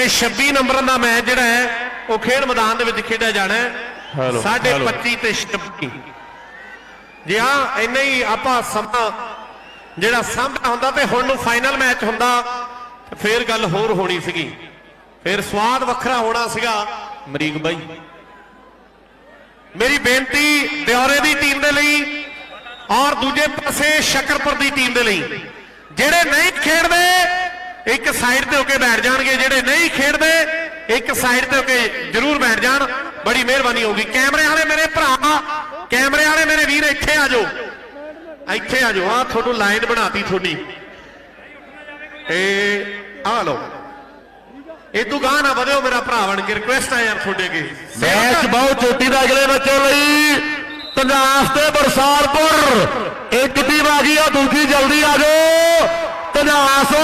ਤੇ 26 ਨੰਬਰਾਂ ਦਾ ਮੈਚ ਜਿਹੜਾ ਹੈ ਉਹ ਖੇਡ ਮੈਦਾਨ ਦੇ ਵਿੱਚ ਖੇਡਿਆ ਜਾਣਾ ਹੈ। ਹੈਲੋ, ਸਾਢੇ ਹੈਲੋ। 25 ਤੇ 26 ਜੀ ਹਾਂ ਇੰਨਾ ਹੀ ਆਪਾਂ ਸਮਾਂ ਜਿਹੜਾ ਸਾਂਭਿਆ ਹੁੰਦਾ ਤੇ ਹੁਣ ਨੂੰ ਫਾਈਨਲ ਮੈਚ ਹੁੰਦਾ ਫੇਰ ਗੱਲ ਹੋਰ ਹੋਣੀ ਸੀਗੀ। ਫੇਰ ਸਵਾਦ ਵੱਖਰਾ ਹੋਣਾ ਸੀਗਾ। ਮਰੀਕ ਬਾਈ। ਮੇਰੀ ਬੇਨਤੀ ਦਿਉਰੇ ਦੀ ਟੀਮ ਦੇ ਲਈ ਔਰ ਦੂਜੇ ਪਾਸੇ ਸ਼ਕਰਪੁਰ ਦੀ ਟੀਮ ਦੇ ਲਈ। ਜਿਹੜੇ ਨਹੀਂ ਖੇਡਦੇ ਇੱਕ ਸਾਈਡ ਤੇ ਹੋ ਕੇ ਬੈਠ ਜਾਣਗੇ ਜਿਹੜੇ ਨਹੀਂ ਖੇਡਦੇ, ਇੱਕ ਸਾਈਡ ਤੇ ਹੋ ਕੇ ਜ਼ਰੂਰ ਬੈਠ ਜਾਣ। ਬੜੀ ਮਿਹਰਬਾਨੀ ਹੋਊਗੀ। ਕੈਮਰੇ ਵਾਲੇ ਮੇਰੇ ਭਰਾ, ਕੈਮਰੇ ਵਾਲੇ ਮੇਰੇ ਵੀਰ, ਇੱਥੇ ਆ ਜਾਓ। ਇੱਥੇ ਆ ਜਾਓ। ਆ ਤੁਹਾਨੂੰ ਲਾਈਨ ਬਣਾਤੀ ਤੁਹਾਡੀ। ਇਹ ਆ ਲਓ। ਇਹ ਤੂੰ ਗਾਹ ਨਾ ਵਧਿਓ ਮੇਰਾ ਭਰਾ ਬਣ ਕੇ। ਰਿਕੁਐਸਟ ਆ ਯਾਰ ਤੁਹਾਡੇ ਅੱਗੇ। ਮੈਚ ਬਹੁਤ ਚੋਟੀ ਦਾ ਅਗਲੇ ਬੱਚੇ ਲਈ ਤਨਾਸ ਤੇ ਬਰਸਾਲਪੁਰ। ਇੱਕ ਟੀਮ ਆ ਗਈ ਆ, ਦੂਜੀ ਜਲਦੀ ਆ ਜਾਓ। ਤਨਾਸ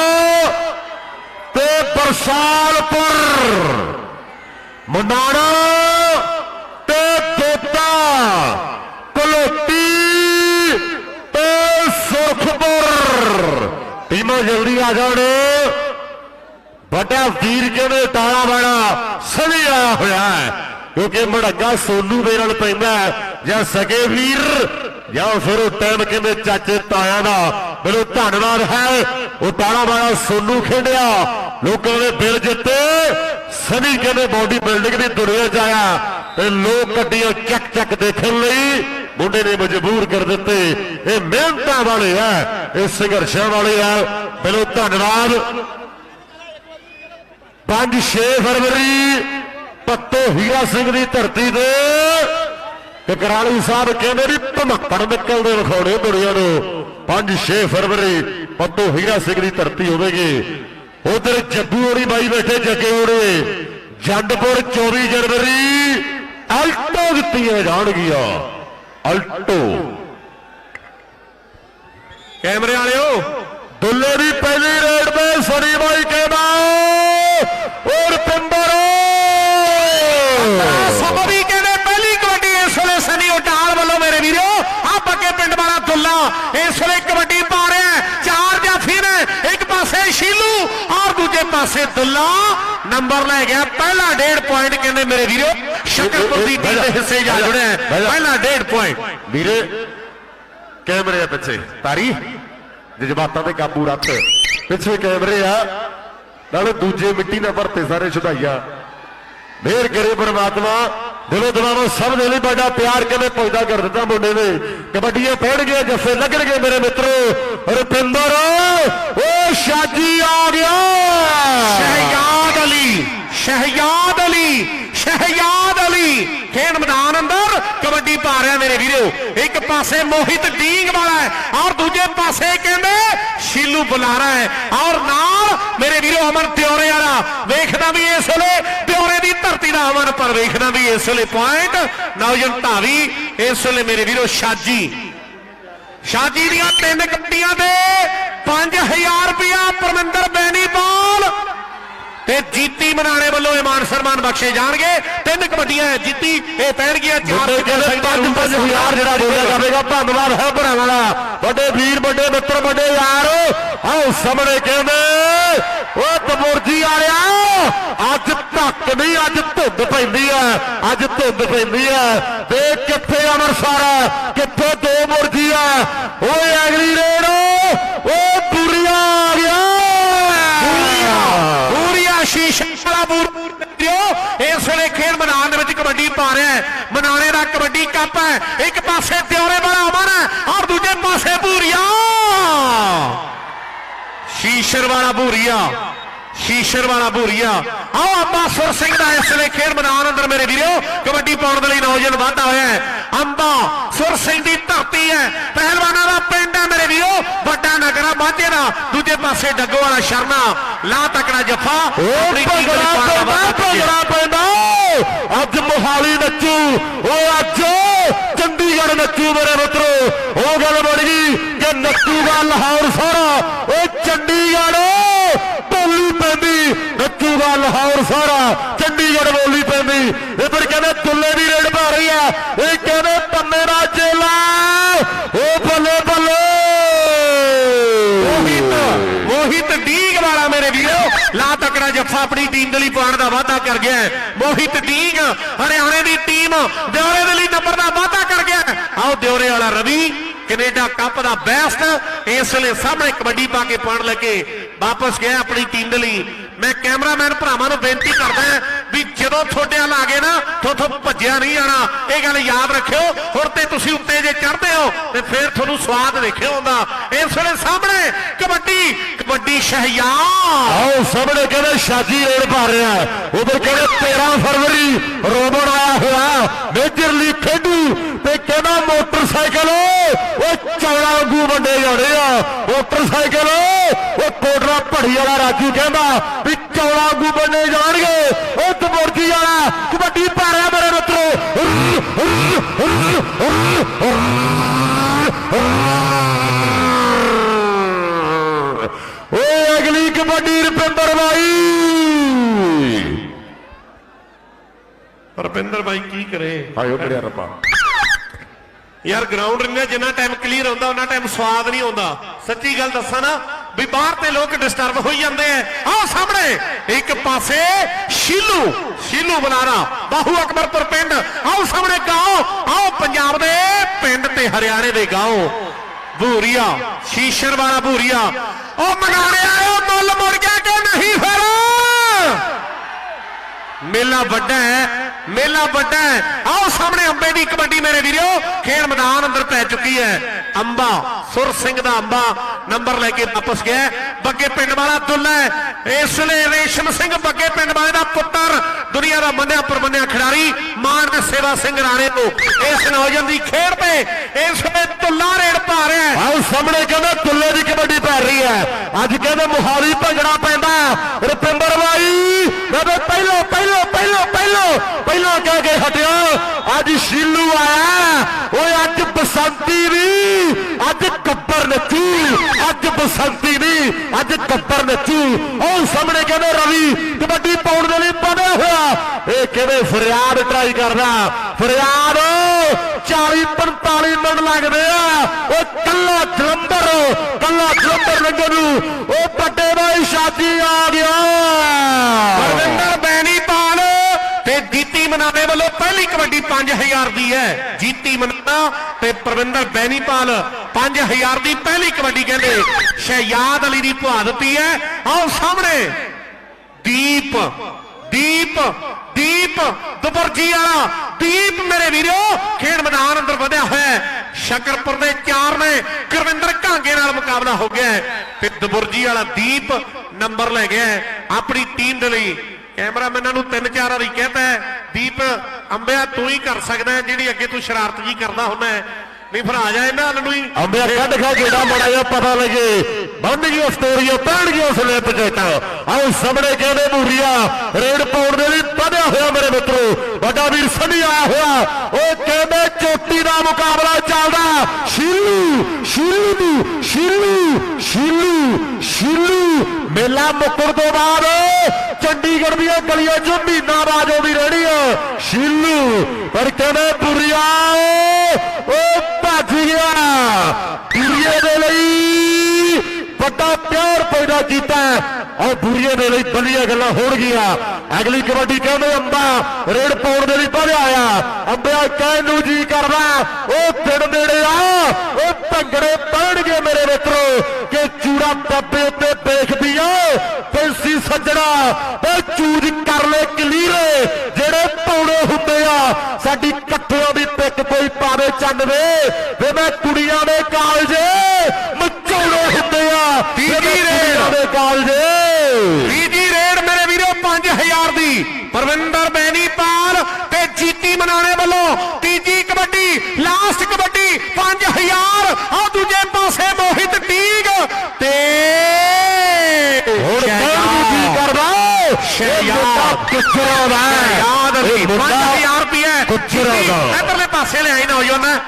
ਤੇ ਬਰਸਾਲਪੁਰ ਮੁੰਡਾਣਾ ਤੇ ਤੋਤਾ, ਕਲੋਟੀ ਤੇ ਸੁਰਖਪੁਰ। ਟੀਮਾਂ ਜਲਦੀ ਆ ਜਾਣ। ਵੱਡਾ ਵੀਰ ਕਹਿੰਦੇ ਤਾਲਾ ਵਾਲਾ ਸਣੀ ਆਇਆ ਹੋਇਆ ਹੈ। ਕਿਉਂਕਿ ਮੜੱਗਾ ਸੋਨੂ ਦੇ ਨਾਲ ਪੈਂਦਾ ਜਾਂ ਸਕੇ ਵੀਰ, ਜਾਂ ਫਿਰ ਉਹ ਟਾਈਮ ਕਹਿੰਦੇ ਚਾਚੇ ਤਾਇਆ ਦਾ। ਮੈਨੂੰ ਧੰਨਵਾਦ ਹੈ, ਉਹ ਤਾਲਾ ਵਾਲਾ ਸੋਨੂ ਖੇਡਿਆ। ਲੋਕਾਂ ਦੇ ਦਿਲ ਜਿੱਤੇ ਸਣੀ ਕਹਿੰਦੇ ਬਾਡੀ ਬਿਲਡਿੰਗ ਦੀ ਦੁਨੀਆ ਚ ਆਇਆ ਤੇ ਲੋਕ ਗੱਡੀਆਂ ਚੱਕ ਚੱਕ ਦੇਖਣ ਲਈ ਮੁੰਡੇ ਨੇ ਮਜਬੂਰ ਕਰ ਦਿੱਤੇ। ਇਹ ਮਿਹਨਤਾਂ ਵਾਲੇ ਆ, ਇਹ ਸੰਘਰਸ਼ਾਂ ਵਾਲੇ ਆ। ਮੈਨੂੰ ਧੰਨਵਾਦ। 5-6 ਫਰਵਰੀ, ਪੱਤੋ ਹੀਰਾ ਸਿੰਘ ਦੀ ਧਰਤੀ ਤੇ ਕਕਰਾਲੀ ਸਾਹਿਬ ਕਹਿੰਦੇ ਵੀ ਭਮੱਕੜ ਨਿਕਲਦੇ ਵਿਖਾਉਣੇ ਦੁਨੀਆ ਨੂੰ। 5-6 ਫਰਵਰੀ, ਪੱਤੋ ਹੀਰਾ ਸਿੰਘ ਦੀ ਧਰਤੀ ਹੋਵੇਗੀ। ਉਧਰ ਜੱਗੂ ਹੋਣੀ ਬਾਈ ਬੈਠੇ, ਜੱਗੇ ਹੋਣੇ। ਜੱਡਪੁਰ 24 ਜਨਵਰੀ, ਅਲਟੋ ਦਿੱਤੀਆਂ ਜਾਣਗੀਆਂ। ਅਲਟੋ। ਕੈਮਰੇ ਵਾਲਿਓ, ਦੁੱਲੇ ਦੀ ਪਹਿਲੀ ਰੇਡ ਤੇ ਸਰੀ ਬਾਈ ਕਹਿੰਦਾ ਔਰ ਪਿੰਦਰ। ਸਭ ਵੀ ਕਹਿੰਦੇ, ਪਹਿਲੀ ਕਬੱਡੀ ਇਸ ਵੇਲੇ ਸਨੀ ਉਟਾਲ ਵੱਲੋਂ ਮੇਰੇ ਵੀਰੋ ਆ ਪੱਕੇ ਪਿੰਡ ਵਾਲਾ ਦੁੱਲਾ, ਇਸ ਵੇਲੇ ਕਬੱਡੀ ਪਾ ਰਿਹਾ ਹੈ। ਚਾਰ ਜਾਫੀ ਨੇ ਇੱਕ ਪਾਸੇ ਸ਼ੀਲੂ ਔਰ ਦੂਜੇ ਪਾਸੇ ਦੁੱਲਾ ਨੰਬਰ ਲੈ ਗਿਆ। ਪਹਿਲਾ ਡੇਢ ਪੁਆਇੰਟ ਕਹਿੰਦੇ ਮੇਰੇ ਵੀਰੋ ਸ਼ਕਰਪੁਰ ਦੀ ਟੀਮ ਦੇ ਹਿੱਸੇ ਜਾ ਜੁੜਿਆ। ਪਹਿਲਾ ਡੇਢ ਪੁਆਇੰਟ ਵੀਰੇ ਕੈਮਰੇ ਆ ਪਿੱਛੇ? ਤਾਰੀ? ਜਜ਼ਬਾਤਾਂ ਤੇ ਕਾਬੂ ਰੱਖ। ਪਿੱਛੇ ਕੈਮਰੇ ਆ। ਨਾਲੇ ਦੂਜੇ ਮਿੱਟੀ ਨਾਲ ਭਰਤੇ ਸਾਰੇ ਛੁਡਾਈਆ ਮਿਹਰ ਕਰੇ ਪਰਮਾਤਮਾ, ਦਿਲੋਂ ਦਿਮਾਗੋਂ ਸਭ ਦੇ ਲਈ ਬੜਾ ਪਿਆਰ ਕਿਵੇਂ ਪੈਦਾ ਕਰ ਦਿੱਤਾ ਮੁੰਡੇ ਨੇ। ਕਬੱਡੀਆਂ ਪੈਣਗੇ ਜੱਫੇ ਲੱਗਣਗੇ ਮੇਰੇ ਮਿੱਤਰੋ। ਰੁਪਿੰਦਰ, ਓ ਸ਼ਾਜੀ ਆ ਗਿਆ। ਸ਼ਹਿਯਾਦ ਅਲੀ ਸ਼ਹਿਯਾਦ ਅਲੀ ਸ਼ਹਿਯਾਦ ਅਲੀ ਖੇਡ ਮੈਦਾਨ ਅੰਦਰ। ਕਬੱਡੀ ਪਾ ਰਿਹਾ ਮੇਰੇ ਵੀਰੋ, ਇੱਕ ਪਾਸੇ ਮੋਹਿਤ ਡੀਂਗ ਵਾਲਾ ਹੈ ਔਰ ਦੂਜੇ ਪਾਸੇ ਕਹਿੰਦੇ ਸ਼ੀਲੂ ਬੁਲਾਰਾ ਹੈ। ਔਰ ਨਾਲ ਮੇਰੇ ਵੀਰੋ ਅਮਨ ਤਿਉਰੇ ਵਾਲਾ, ਵੇਖਦਾ ਵੀ ਇਸ ਵੇਲੇ ਤਿਉਰੇ ਦੀ ਧਰਤੀ ਦਾ ਅਮਨ ਪਰ ਵੇਖਦਾ ਵੀ ਇਸ ਵੇਲੇ ਪੁਆਇੰਟ ਨੌਜਨ ਢਾਵੀ ਇਸ ਵੇਲੇ ਮੇਰੇ ਵੀਰੋ ਸ਼ਾਜੀ। ਸ਼ਾਜੀ ਦੀਆਂ ਤਿੰਨ ਕੱਟੀਆਂ ਤੇ 5000 ਰੁਪਇਆ ਪਰਮਿੰਦਰ ਬੈਨੀਵਾਲ ਤੇ ਜੀਤੀ ਮਨਾਣੇ ਵੱਲੋਂ ਇਹ ਮਾਨ ਸਨਮਾਨ ਬਖਸ਼ੇ ਜਾਣਗੇ। ਤਿੰਨ ਕਬੱਡੀਆਂ ਹੈ ਜੀਤੀ ਇਹ ਪੈਣਗੀਆਂ ਚਾਰ ਪੰਜ ਪੰਜ ਹਜ਼ਾਰ ਜਿਹੜਾ ਬੋਲਿਆ ਜਾਵੇਗਾ ਧੰਨਵਾਦ ਹੈ ਭਰਾਵਾਂ ਦਾ। ਵੱਡੇ ਵੀਰ ਵੱਡੇ ਮਿੱਤਰ ਵੱਡੇ ਯਾਰ ਆਓ ਸਾਹਮਣੇ ਕਹਿੰਦੇ ਓ ਤਮੁਰਜੀ ਵਾਲਿਆ ਅੱਜ ਧੱਕ ਨਹੀਂ ਅੱਜ ਧੁੰਦ ਪੈਂਦੀ ਆ ਅੱਜ ਧੁੰਦ ਪੈਂਦੀ ਆ ਦੇਖ ਕਿੱਥੇ ਅਮਰਸਰ ਕਿੱਥੇ ਦੋ ਮੁਰਜੀ ਆ ਓਏ ਅਗਲੀ ਰੇਡ ਓ ਪੂਰੀਆ ਆ ਗਿਆ। ਕਬੱਡੀ ਪਾ ਰਿਹਾ ਹੈ। ਮਨਾਣੇ ਦਾ ਕਬੱਡੀ ਕੱਪ ਹੈ। ਇੱਕ ਪਾਸੇ ਤਿਉਰੇ ਵਾਲਾ ਅਮਨ ਹੈ ਔਰ ਦੂਜੇ ਪਾਸੇ ਭੂਰੀਆ। ਸ਼ੀਸ਼ਰ ਵਾਲਾ ਭੂਰੀਆ। ਸ਼ੀਸ਼ਰ ਵਾਲਾ ਭੂਰੀਆ ਆਓ ਅੰਬਾ ਸੁਰ ਸਿੰਘ ਦਾ ਇਸ ਵੇਲੇ ਖੇਡ ਮੈਦਾਨ ਅੰਦਰ ਮੇਰੇ ਵੀਰੋ ਕਬੱਡੀ ਪਾਉਣ ਦੇ ਲਈ ਨੌਜਵਾਨ ਵਾਧਾ ਹੋਇਆ ਹੈ ਅੰਬਾ ਸੁਰ ਸਿੰਘ ਦੀ ਧਰਤੀ ਹੈ ਪਹਿਲਵਾਨਾਂ ਦਾ ਪਿੰਡ ਹੈ ਮੇਰੇ ਵੀਰੋ ਵੱਡਾ ਨਗਰਾ ਮਾਝੇ ਦਾ ਦੂਜੇ ਪਾਸੇ ਡੱਗੋ ਵਾਲਾ ਸ਼ਰਨਾ ਲਾ ਤਕੜਾ ਜੱਫਾ ਓ ਆਪਣੀ ਟੀਮ ਦੇ ਭੰਗੜਾ ਵਿੱਚ ਪਾਉਣ ਦਾ ਪੈਂਦਾ ਵਾਅਦਾ ਕੀਤਾ। ਭੰਗੜਾ ਪੈਂਦਾ ਅੱਜ ਮੋਹਾਲੀ ਨੱਚੂ ਓ ਅੱਜ ਚੰਡੀਗੜ੍ਹ ਨੱਚੂ ਮੇਰੇ ਮਿੱਤਰੋ ਉਹ ਗੱਲ ਬਣ ਗਈ ਕਿ ਨੱਚੂਗਾ ਲਾਹੌਰ ਸਾਰਾ ਓ ਚੰਡੀਗੜ੍ਹ ਬੋਲੀ ਪੈਂਦੀ ਲਾਹੌਰ ਸਾਰਾ, ਚੰਡੀਗੜ੍ਹ ਬੋਲੀ ਪੈਂਦੀ। ਇਧਰ ਕਹਿੰਦੇ ਤੁੱਲੇ ਦੀ ਰੇਡ ਪਾ ਰਹੀ ਆ ਇਹ ਕਹਿੰਦੇ ਪੰਨੇ ਦਾ ਚੇਲਾ। ਓ ਬੱਲੇ ਬੱਲੇ। ਮੋਹਿਤ ਮੋਹਿਤ ਡੀਗ ਵਾਲਾ ਮੇਰੇ ਵੀਰੋ। ਲਾ ਤਕੜਾ ਜੱਫਾ, ਆਪਣੀ ਟੀਮ ਦੇ ਲਈ ਪਾਉਣ ਦਾ ਵਾਅਦਾ ਕਰ ਗਿਆ ਮੋਹਿਤ ਡੀਗ, ਹਰਿਆਣੇ ਦੀ ਟੀਮ ਦਿਓਰੇ ਦੇ ਲਈ ਨੰਬਰ ਦਾ ਵਾਅਦਾ ਕਰ ਗਿਆ ਆਓ ਦਿਓਰੇ ਵਾਲਾ ਰਵੀ, ਕੈਨੇਡਾ ਕੱਪ ਦਾ ਬੈਸਟ ਇਸ ਵੇਲੇ ਸਾਹਮਣੇ ਕਬੱਡੀ ਪਾ ਕੇ ਪਾਉਣ ਲੱਗੇ ਵਾਪਸ ਗਿਆ ਆਪਣੀ ਟੀਮ ਦੇ ਲਈ। ਮੈਂ ਕੈਮਰਾਮੈਨ ਭਰਾਵਾਂ ਨੂੰ ਬੇਨਤੀ ਕਰਦਾ ਵੀ ਜਦੋਂ ਤੁਹਾਡੇ ਵੱਲ ਆ ਗਏ ਨਾ ਤੁਹਾਥੋਂ ਭੱਜਿਆ ਨਹੀਂ ਜਾਣਾ। ਇਹ ਗੱਲ ਯਾਦ ਰੱਖਿਓ, ਹੁਣ ਤੇ ਤੁਸੀਂ ਉੱਤੇ ਜੇ ਚੜ੍ਹਦੇ ਹੋ, ਤੇ ਫਿਰ ਤੁਹਾਨੂੰ ਸਵਾਦ ਦੇਖਿਓ ਹੁੰਦਾ। ਇਸ ਵੇਲੇ ਸਾਹਮਣੇ ਕਬੱਡੀ ਕਬੱਡੀ ਸ਼ਹਿਯਾਰ ਆਓ ਸਾਹਮਣੇ ਕਹਿੰਦੇ ਸ਼ਾਜੀ ਰੇਡ ਪਾ ਰਿਹਾ ਉਧਰ ਕਹਿੰਦੇ 13 ਫਰਵਰੀ ਰੋਬਨ ਆਇਆ ਹੋਇਆ ਮੇਜਰ ਲੀਗ ਖੇਡੂ ਤੇ ਕਹਿੰਦਾ, ਮੋਟਰਸਾਈਕਲ ਉਹ ਚੌੜਾ ਵਾਂਗੂ ਵੰਡੇ ਜਾਣੇ ਆ। ਮੋਟਰਸਾਈਕਲ ਉਹ ਕੋਟਰਾ ਭੜੀ ਵਾਲਾ ਰਾਜੂ ਕਹਿੰਦਾ ਵੀ ਚੌੜਾ ਵਾਂਗੂ ਵੰਡੇ ਜਾਣਗੇ। ਉਹ ਤਬੋਰਜੀ ਵਾਲਾ ਕਬੱਡੀ ਪਾ ਰਿਹਾ ਮੇਰੇ ਮਿੱਤਰੋ। ਓਏ ਅਗਲੀ ਕਬੱਡੀ ਰੁਪਿੰਦਰ ਬਾਈ। ਰੁਪਿੰਦਰ ਬਾਈ ਕੀ ਕਰੇ? ਆਇਓ ਮੇਰੇ ਰੱਬਾ। ਯਾਰ ਗਰਾਊਂਡ ਰਿੰਨੇ ਜਿੰਨਾ ਟਾਈਮ ਕਲੀਅਰ ਹੁੰਦਾ ਉਹਨਾਂ ਟਾਈਮ ਸਵਾਦ ਨਹੀਂ ਆਉਂਦਾ। ਸੱਚੀ ਗੱਲ ਦੱਸਾਂ ਨਾ ਵੀ ਬਾਹਰ ਤੇ ਲੋਕ ਡਿਸਟਰਬ ਹੋਈ ਜਾਂਦੇ ਆ। ਆਹ ਸਾਹਮਣੇ ਇੱਕ ਪਾਸੇ ਸ਼ੀਲੂ ਸ਼ੀਲੂ ਬੁਲਾਰਾ, ਬਾਹੂ ਅਕਬਰਪੁਰ ਪਿੰਡ। ਆਓ ਸਾਹਮਣੇ ਗਾਓ ਆਓ ਪੰਜਾਬ ਦੇ ਪਿੰਡ ਤੇ ਹਰਿਆਣੇ ਦੇ ਗਾਓ ਭੂਰੀਆ, ਸ਼ੀਸ਼ਰ ਵਾਲਾ ਭੂਰੀਆ। ਉਹ ਮਗਾੜਿਆ ਉਹ ਮੁੱਲ ਮੁੜ ਗਿਆ ਕਿ ਨਹੀਂ ਫਿਰ? ਮੇਲਾ ਵੱਡਾ ਹੈ, ਮੇਲਾ ਵੱਡਾ ਹੈ। ਆਓ ਸਾਹਮਣੇ ਅੰਬੇ ਦੀ ਕਬੱਡੀ ਮੇਰੇ ਵੀਰੋ, ਖੇਡ ਮੈਦਾਨ ਅੰਦਰ ਪੈ ਚੁੱਕੀ ਹੈ। ਅੰਬਾ, ਸੁਰ ਸਿੰਘ ਦਾ ਅੰਬਾ, ਨੰਬਰ ਲੈ ਕੇ ਵਾਪਸ ਗਿਆ ਬੱਗੇ ਪਿੰਡ ਵਾਲਾ ਦੁੱਲਾ ਇਸ ਲਈ ਰੇਸ਼ਮ ਸਿੰਘ ਬੱਗੇ ਪਿੰਡ ਵਾਲੇ ਦਾ ਪੁੱਤਰ, ਦੁਨੀਆ ਦਾ ਮੰਨਿਆ ਪਰਮੰਨਿਆ ਖਿਡਾਰੀ, ਮਾਨ ਸੇਵਾ ਸਿੰਘ ਰਾਣੇ ਤੋਂ ਇਸ ਨੌਜਵਾਨ ਦੀ ਖੇਡ ਤੇ ਇਸ ਵੇਲੇ ਦੁੱਲਾ ਰੇਡ ਪਾ ਰਿਹਾ ਆਓ ਸਾਹਮਣੇ ਕਹਿੰਦਾ ਤੁੱਲੇ ਦੀ ਕਬੱਡੀ ਪੈ ਰਹੀ ਹੈ। ਅੱਜ ਕਹਿੰਦੇ ਮੁਹਾਲੀ ਭੰਗੜਾ ਪੈਂਦਾ ਰੁਪਿੰਦਰ ਬਾਈ ਕਹਿੰਦੇ ਪਹਿਲੋ ਪਹਿਲੋ ਪਹਿਲੋ ਪਹਿਲੋ, ਪਹਿਲਾਂ ਕਹਿ ਕੇ ਹਟਿਓ ਅੱਜ ਸ਼ੀਲੂ ਆਇਆ। ਓਏ, ਅੱਜ ਬਸੰਤੀ ਵੀ। ਨਹੀਂ ਅੱਜ ਕੱਪਰ ਨੱਚੂ ਅੱਜ ਬਸੰਤੀ ਨਹੀਂ ਅੱਜ ਕੱਪਰ ਨੱਚੂ ਉਹ ਸਾਹਮਣੇ ਕਹਿੰਦੇ, ਰਵੀ, ਕਬੱਡੀ ਪਾਉਣ ਦੇ ਲਈ ਬਣਿਆ ਹੋਇਆ ਇਹ ਕਹਿੰਦੇ ਫਰਿਆਦ ਟਰਾਈ ਕਰਦਾ ਫਰਿਆਦ 40 45 ਮਿੰਟ ਲੱਗਦੇ ਆ। ਉਹ ਕੱਲਾ ਜਲੰਧਰ ਕੱਲਾ ਜਲੰਧਰ ਲੰਘਣ ਨੂੰ। ਉਹ ਵੱਡੇ ਬਾਈ, ਸ਼ਾਦੀ ਆ ਗਿਆ। ਜੀਤੀ ਮਨਾਵੇ ਵੱਲੋਂ ਪਹਿਲੀ ਕਬੱਡੀ 5000 ਦੀ ਹੈ। ਜੀਤੀ ਮਨਾ ਤੇ ਪਰਵਿੰਦਰ ਬੈਣੀਪਾਲ 5000 ਦੀ ਪਹਿਲੀ ਕਬੱਡੀ ਕਹਿੰਦੇ, ਸ਼ਹਿਯਾਦ ਅਲੀ ਦੀ ਭੁਆ ਦਿੱਤੀ ਹੈ। ਆਓ ਸਾਹਮਣੇ। ਦੀਪ ਦੀਪ ਦੀਪ, ਦੁਬਰਜੀ ਵਾਲਾ, ਦੀਪ ਮੇਰੇ ਵੀਰੋ, ਖੇਡ ਮੈਦਾਨ ਅੰਦਰ ਵਧਿਆ ਹੋਇਆ ਸ਼ਕਰਪੁਰ ਦੇ ਚਾਰ ਨੇ ਗੁਰਵਿੰਦਰ ਘਾਂਗੇ ਨਾਲ ਮੁਕਾਬਲਾ ਹੋ ਗਿਆ ਤੇ ਦੁਬਰਜੀ ਵਾਲਾ ਦੀਪ ਨੰਬਰ ਲੈ ਗਿਆ ਹੈ। ਆਪਣੀ ਟੀਮ ਦੇ ਲਈ ਕੈਮਰਾਮੈਨਾਂ ਨੂੰ ਤਿੰਨ ਚਾਰ ਵਾਰੀ ਕਹਤਾ ਦੀਪ, ਅੰਬਿਆ ਤੂੰ ਹੀ ਕਰ ਸਕਦਾ ਜਿਹੜੀ ਅੱਗੇ ਤੂੰ ਸ਼ਰਾਰਤ ਜੀ ਕਰਦਾ ਹੁੰਦਾ ਨਹੀਂ ਫਿਰ ਆ ਜਾ ਇਹਨਾਂ ਨੂੰ ਹੀ। ਅੰਬਿਆ ਕੱਢ ਖਾ ਜਿਹੜਾ ਮੜਾ ਜਿਹਾ ਪਤਾ ਲੱਗੇ। ਬੰਦ ਗਿਆ ਸਟੋਰੀਆਂ ਪੈਣ ਗਿਆ ਉਸਲੇ ਪਜੇਟਾ ਆਓ ਸਾਹਮਣੇ ਕਹਿੰਦੇ ਮੂਰੀਆ, ਰੇਡ ਪਾਉਣ ਦੇ ਲਈ ਵਧਿਆ ਹੋਇਆ ਮੇਰੇ ਮਿੱਤਰੋ। ਵੱਡਾ ਵੀਰ ਸਨੀ ਆਇਆ ਹੋਇਆ। ਉਹ ਕਹਿੰਦੇ ਚੋਟੀ ਦਾ ਮੁਕਾਬਲਾ ਚੱਲਦਾ। ਸ਼ੀਲੂ ਸ਼ੀਲੂ ਸ਼ੀਲੂ ਸ਼ੀਲੂ ਸ਼ੀਲੂ। ਮੇਲਾ ਮੁੱਕਣ ਤੋਂ ਬਾਅਦ ਚੰਡੀਗੜ੍ਹ ਦੀਆਂ ਗਲੀਆਂ 'ਚ ਮਹੀਨਾ ਬਾਅਦ ਆਉਂਦੀ ਰਹਿਣੀ ਆ। ਸ਼ੀਲੂ, ਪਰ ਕਹਿੰਦੇ ਬੁਰੀਆ ਉਹ ਭੱਜ ਗਿਆ। ਬੁਰੀਏ ਦੇ ਲਈ ਵੱਡਾ ਪਿਆਰ ਪੈਦਾ ਕੀਤਾ ਔਰ ਬੁਰੀਏ ਦੇ ਲਈ ਵਧੀਆ ਗੱਲਾਂ ਹੋਣਗੀਆਂ। ਅਗਲੀ ਕਬੱਡੀ ਕਹਿੰਦੇ, ਅੰਬਾ ਰੇਡ ਪਾਉਣ ਦੇ ਲਈ ਵਧਿਆ ਆ ਅੰਬਿਆ ਕਹਿਣ ਨੂੰ ਜੀ ਕਰਦਾ, ਉਹ ਦਿਨ ਨੇੜੇ ਆ, ਉਹ ਭੰਗੜੇ ਪੈਣਗੇ ਮੇਰੇ ਮਿੱਤਰੋ, ਕਿ ਚੂੜਾ ਬਾਬੇ ਉੱਤੇ ਦੇਖਦੀ ਆ ਪੈਸੀ ਸੱਜਣਾ, ਤੇ ਚੂਜ ਕਰ ਲੈ ਕਲੀਰ, ਜਿਹੜੇ ਪਾਉਣੇ ਹੁੰਦੇ ਆ। ਸਾਡੀ ਇਕੱਠਿਆਂ ਦੀ ਪਿੱਕ ਕੋਈ ਪਾਵੇ ਚੰਨ ਵੇ ਵੇ ਮੈਂ ਕੁੜੀਆਂ ਦੇ ਕਾਲਜੇ ਮਚਾਉਣੇ ਹੁੰਦੇ ਆ ਵੇ ਮੈਂ ਤੀਜੀ ਰੇਡ। ਕੁੜੀਆਂ ਦੇ ਕਾਲਜੇ ਤੀਜੀ ਰੇਡ ਮੇਰੇ ਵੀਰੋ 5000 ਦੀ। ਪਰਵਿੰਦਰ ਬੈਣੀਪਾਲ ਤੇ ਜੀਤੀ ਮਨਾਣੇ ਵੱਲੋਂ ਤੀਜੀ ਕਬੱਡੀ ਲਾਸਟ ਕਬੱਡੀ 5000 ਆ ਦੂਜੇ ਪਾਸੇ ਮੋਹਿਤ ਟੀਗ ਤੇ ਹੁਣ ਕਹਿਣ ਨੂੰ ਕੀ ਕਰਦਾ? ਸ਼ਹਿਯਾਦ। ਕੁਚਰਾ ਦਾ ਯਾਦ ਮੁੰਡਾ 5000 ਰੁਪਏ ਕੁੱਚਰਾਂ ਦਾ। ਇਧਰਲੇ ਪਾਸੇ ਲੈ ਆਈ ਨੌਜਵਾਨ।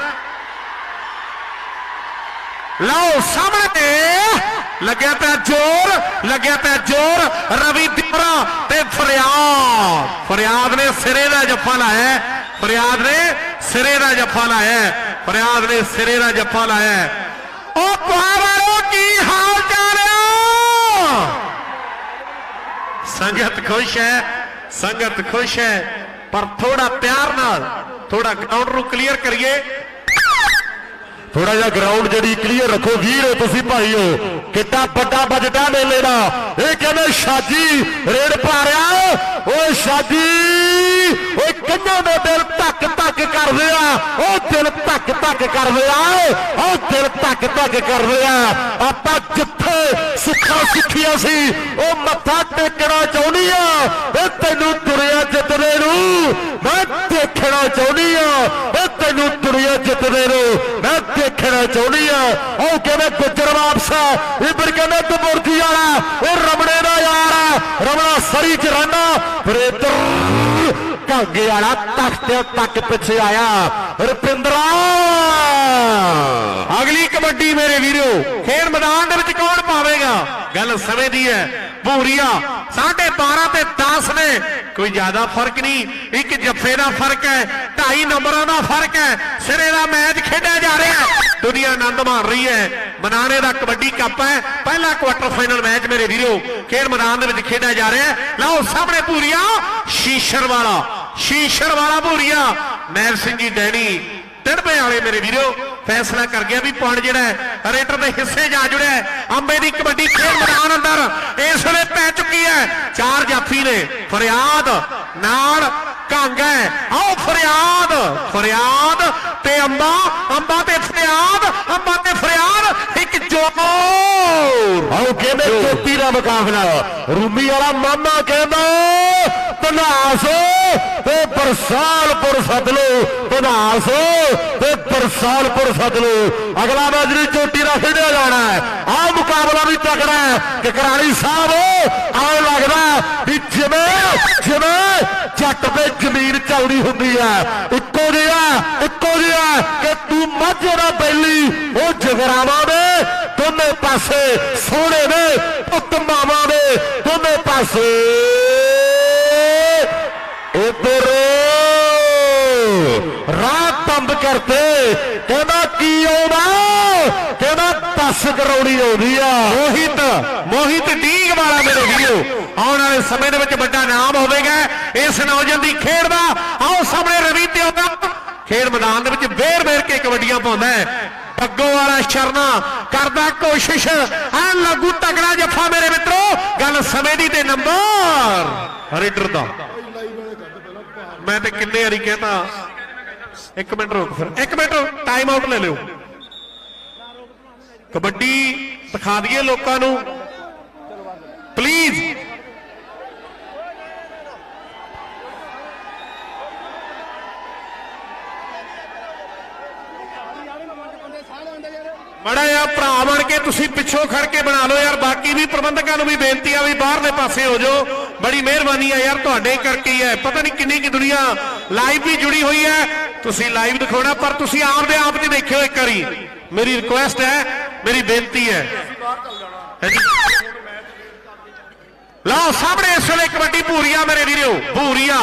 ਲਓ ਸਾਹਮਣੇ ਲੱਗਿਆ ਪਿਆ ਜ਼ੋਰ, ਲੱਗਿਆ ਪਿਆ ਜ਼ੋਰ ਰਵੀ ਦਿਪਰਾ ਤੇ ਫਰਿਆਦ ਫਰਿਆਦ ਨੇ ਸਿਰੇ ਦਾ ਜੱਫਾ ਲਾਇਆ ਹੈ। ਫਰਿਆਦ ਨੇ ਸਿਰੇ ਦਾ ਜੱਫਾ ਲਾਇਆ ਹੈ। ਫਰਿਆਦ ਨੇ ਸਿਰੇ ਦਾ ਜੱਫਾ ਲਾਇਆ ਹੈ। ਉਹ ਪੁਆਵਾਰੋ ਕੀ ਹਾਲ ਚਾਲ ਆ ਸੰਗਤ ਖੁਸ਼ ਹੈ, ਸੰਗਤ ਖੁਸ਼ ਹੈ ਪਰ ਥੋੜਾ ਪਿਆਰ ਨਾਲ, ਥੋੜਾ ਗਰਾਊਂਡ ਨੂੰ ਕਲੀਅਰ ਕਰੀਏ ਥੋੜਾ ਜਿਹਾ ਗਰਾਊਂਡ ਜਿਹੜੀ ਕਲੀਅਰ ਰੱਖੋ, ਵੀਰ ਤੁਸੀਂ ਭਾਈਓ ਕਿੱਡਾ ਵੱਡਾ ਬਜਟਾ ਮੇਲੇ ਦਾ। ਇਹ ਕਹਿੰਦੇ ਸ਼ਾਜੀ ਰੇਡ ਪਾ ਰਿਹਾ ਓਏ ਸ਼ਾਜੀ, ਓਏ ਕੰਨਾਂ ਦੇ ਦਿਲ ਧੱਕ ਧੱਕ ਕਰਦੇ ਆ। ਉਹ ਦਿਲ ਧੱਕ ਧੱਕ ਕਰਦੇ ਆ। ਉਹ ਦਿਲ ਧੱਕ ਧੱਕ ਕਰਦੇ ਆ। ਆਪਾਂ ਜਿੱਥੇ ਸਿੱਖਾਂ ਸੁੱਖੀਆਂ ਸੀ, ਉਹ ਮੱਥਾ ਟੇਕਣਾ ਚਾਹੁੰਦੀ ਆ। ਉਹ ਤੈਨੂੰ ਦੁਨੀਆ ਜਿੱਤਦੇ ਨੂੰ। ਮੈਂ ਦੇਖਣਾ ਚਾਹੁੰਦੀ ਆ ਉਹ ਤੈਨੂੰ ਦੁਨੀਆ ਜਿੱਤਦੇ ਨੂੰ। ਮੈਂ ਦੇਖਣਾ ਚਾਹੁੰਦੀ ਆ ਉਹ ਕਹਿੰਦੇ ਗੁੱਜਰ ਵਾਪਸ ਇਬਰ ਕਹਿੰਦੇ ਦਬੁਰਜੀ ਵਾਲਾ। ਉਹ ਰਮਣੇ ਦਾ ਯਾਰ ਆ। ਰਮਣਾ ਸਰੀ ਚ ਰਹਿਣਾ ਫਿਰ ਇੱਧਰ ਕਾਗੇ ਵਾਲਾ ਤਖਤ ਤੱਕ ਪਿੱਛੇ ਆਇਆ। ਰੁਪਿੰਦਰਾ ਅਗਲੀ ਕਬੱਡੀ ਮੇਰੇ ਵੀਰੋ, ਖੇਡ ਮੈਦਾਨ ਦੇ ਵਿੱਚ ਕੌਣ ਪਾਵੇਗਾ? ਗੱਲ ਸਮੇਂ ਦੀ ਹੈ। ਭੂਰੀਆ 12.5 ਤੇ 10 ਨੇ। ਕੋਈ ਜ਼ਿਆਦਾ ਫ਼ਰਕ ਨਹੀਂ। ਇੱਕ ਜੱਫੇ ਦਾ ਫ਼ਰਕ ਹੈ, ਢਾਈ ਨੰਬਰਾਂ ਦਾ ਫ਼ਰਕ ਹੈ। ਸਿਰੇ ਦਾ ਮੈਚ ਖੇਡਿਆ ਜਾ ਰਿਹਾ ਹੈ। ਦੁਨੀਆ ਆਨੰਦ ਮਾਣ ਰਹੀ ਹੈ। ਮਨਾਣੇ ਦਾ ਕਬੱਡੀ ਕੱਪ ਹੈ। ਪਹਿਲਾ ਕੁਆਟਰ ਫਾਈਨਲ ਮੈਚ ਮੇਰੇ ਵੀਰੋ, ਖੇਡ ਮੈਦਾਨ ਦੇ ਵਿੱਚ ਖੇਡਿਆ ਜਾ ਰਿਹਾ ਹੈ। ਲਓ ਸਾਹਮਣੇ ਭੂਰੀਆ ਸ਼ੀਸ਼ਰ ਵਾਲਾ ਸ਼ੀਸ਼ਰ ਵਾਲਾ ਭੂਰੀਆ। ਮੈਲ ਸਿੰਘ ਜੀ ਡੈਣੀ ਟੜਪੇ ਵਾਲੇ ਮੇਰੇ ਵੀਰੋ ਫੈਸਲਾ ਕਰ ਗਿਆ ਵੀ ਪੁਆਇੰਟ ਜਿਹੜਾ ਹੈ ਰੇਟਰ ਦੇ ਹਿੱਸੇ ਜਾ ਜੁੜਿਆ ਅੰਬੇ ਦੀ ਕਬੱਡੀ ਖੇਡ ਮੈਦਾਨ ਅੰਦਰ ਇਸ ਵੇਲੇ ਪੈ ਚੁੱਕੀ ਹੈ। ਚਾਰ ਜਾਫੀ ਨੇ ਫਰਿਆਦ ਨਾਲ ਕੰਗ ਹੈ। ਆਓ ਫਰਿਆਦ ਫਰਿਆਦ ਤੇ ਅੰਬਾ ਅੰਬਾ ਤੇ ਫਰਿਆਦ ਅੰਬਾ ਤੇ ਫਰਿਆਦ ਇੱਕ ਜੋਰ। ਆਓ ਕਹਿੰਦੇ ਚੋਟੀ ਦਾ ਮੁਕਾਬਲਾ। ਰੂਮੀ ਵਾਲਾ ਮਾਮਾ ਕਹਿੰਦਾ ਤਨਾਸ ਤੇ ਬਰਸਾਲਪੁਰ ਸੱਦ ਲੋ ਤਨਾਸ ਤੇ ਬਰਸਾਲਪੁਰ ਸੱਦ ਲੋ ਅਗਲਾ ਮੈਚ ਵੀ ਚੋਟੀ ਦਾ ਖੇਡਿਆ ਜਾਣਾ ਹੈ, ਆਹ ਮੁਕਾਬਲਾ ਵੀ ਤਕੜਾ ਹੈ ਕਿ ਕਰਾਲੀ ਸਾਹਿਬ ਆਉ ਲੱਗਦਾ ਵੀ ਜਿਵੇਂ ਜਿਵੇਂ ਜੱਟ ਤੇ ਜ਼ਮੀਨ ਚੱਲਦੀ ਹੁੰਦੀ ਹੈ। ਇੱਕੋ ਜਿਹਾ ਇੱਕੋ ਜਿਹਾ ਕਿ ਤੂੰ ਮੱਝ ਦਾ ਬੈਲੀ, ਉਹ ਜਗਰਾਵਾਂ ਦੇ ਦੋਨੇ ਪਾਸੇ, ਸੋਹਣੇ ਨੇ, ਪੁੱਤ ਮਾਵਾਂ ਦੇ ਦੋਨੇ ਪਾਸੇ। ਇਧਰ ਰਾਹ ਬੰਦ ਕਰਤੇ ਕਹਿੰਦਾ ਕੀ ਆਉਂਦਾ? ਕਹਿੰਦਾ ਬੱਸ ਕਰਾਉਣੀ ਆਉਂਦੀ ਆ। ਮੋਹਿਤ ਮੋਹਿਤ ਡੀਗ ਵਾਲਾ ਮੇਰੇ ਵੀਰੋ, ਆਉਣ ਵਾਲੇ ਸਮੇਂ ਦੇ ਵਿੱਚ ਵੱਡਾ ਨਾਮ ਹੋਵੇਗਾ। ਇਸ ਨੌਜਵਾਨ ਦੀ ਖੇਡ ਦਾ ਆਓ ਸਾਹਮਣੇ ਰਵੀ ਤੇ ਆਉਂਦਾ। ਖੇਡ ਮੈਦਾਨ ਦੇ ਵਿੱਚ ਵੇਰ ਵੇਰ ਕੇ ਕਬੱਡੀਆਂ ਪਾਉਂਦਾ ਹੈ। ਪੱਗੋ ਵਾਲਾ ਸ਼ਰਨਾ ਕਰਦਾ ਕੋਸ਼ਿਸ਼। ਆ ਲੱਗੂ ਤਗੜਾ ਜੱਫਾ ਮੇਰੇ ਮਿੱਤਰੋ। ਗੱਲ ਸਮੇਂ ਦੀ ਤੇ ਨੰਬਰ। ਰੇਡਰ ਦਾ। ਮੈਂ ਤੇ ਕਿੰਨੇ ਵਾਰੀ ਕਹਤਾ, ਇੱਕ ਮਿੰਟ ਰੁਕ ਫਿਰ, ਇੱਕ ਮਿੰਟ ਟਾਈਮ ਆਊਟ ਲੈ ਲਿਓ। ਕਬੱਡੀ ਦਿਖਾ ਦਈਏ ਲੋਕਾਂ ਨੂੰ। ਪਲੀਜ਼ ਮੜਾ ਯਾਰ ਭਰਾ ਬਣ ਕੇ ਤੁਸੀਂ ਪਿੱਛੋਂ ਖੜ ਕੇ ਬਣਾ ਲਓ ਯਾਰ, ਬਾਕੀ ਵੀ ਪ੍ਰਬੰਧਕਾਂ ਨੂੰ ਵੀ ਬੇਨਤੀ ਆ ਵੀ ਬਾਹਰਲੇ ਪਾਸੇ ਹੋ ਜਾਓ। ਬੜੀ ਮਿਹਰਬਾਨੀ ਆ ਯਾਰ ਤੁਹਾਡੇ ਕਰਕੇ ਹੀ ਹੈ। ਪਤਾ ਨਹੀਂ ਕਿੰਨੀ ਕੀ ਦੁਨੀਆ ਲਾਈਵ ਵੀ ਜੁੜੀ ਹੋਈ ਹੈ। ਤੁਸੀਂ ਲਾਈਵ ਦਿਖਾਉਣਾ, ਪਰ ਤੁਸੀਂ ਆਪ ਦੇ ਆਪ 'ਚ ਦੇਖਿਓ ਇੱਕ ਵਾਰੀ। ਮੇਰੀ ਰਿਕੁਐਸਟ ਹੈ, ਮੇਰੀ ਬੇਨਤੀ ਹੈ। ਹਾਂਜੀ। ਲਓ ਸਾਹਮਣੇ ਇਸ ਵੇਲੇ ਕਬੱਡੀ ਭੂਰੀਆ ਮੇਰੇ ਵੀਰੋ ਭੂਰੀਆ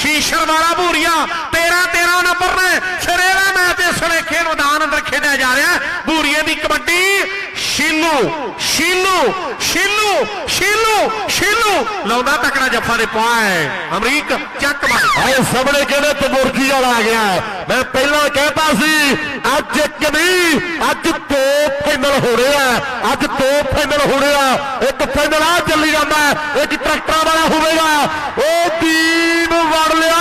ਸ਼ੀਸ਼ਰ ਵਾਲਾ ਭੂਰੀਆ 13 13 ਨੰਬਰ ਨੇ। ਸਿਰੇ ਦਾ ਮੈਚ ਇਸ ਵੇਲੇ ਖੇਡ ਮੈਦਾਨ ਅੰਦਰ ਖੇਡਿਆ ਜਾ ਰਿਹਾ। ਭੂਰੀਏ ਦੀ ਕਬੱਡੀ ਸ਼ੀਲੂ ਸ਼ੀਲੂ ਸ਼ੀਲੂ ਸ਼ੀਲੂ ਸ਼ੀਲੂ। ਲਾਉਂਦਾ ਤਕੜਾ ਜੱਫਾ ਦੇ ਪਾਏ ਅਮਰੀਕ ਚੱਕ ਮਾਰ। ਆਏ ਸਾਹਮਣੇ ਕਹਿੰਦੇ ਤਮੁਰਗੀ ਵਾਲਾ ਆ ਗਿਆ ਮੈਂ ਪਹਿਲਾਂ ਕਹਿਤਾ ਸੀ ਅੱਜ ਇੱਕ ਨਹੀਂ ਅੱਜ ਦੋ ਫਾਈਨਲ ਹੋਣੇ ਆ। ਅੱਜ ਦੋ ਫਾਈਨਲ ਹੋਣੇ ਆ। ਇੱਕ ਫਾਈਨਲ ਆ ਚੱਲੀ ਜਾਂਦਾ ਹੈ, ਇੱਕ ਟਰੈਕਟਰਾਂ ਵਾਲਾ ਹੋਵੇਗਾ। ਉਹ ਦੀਪ ਵੜ ਲਿਆ।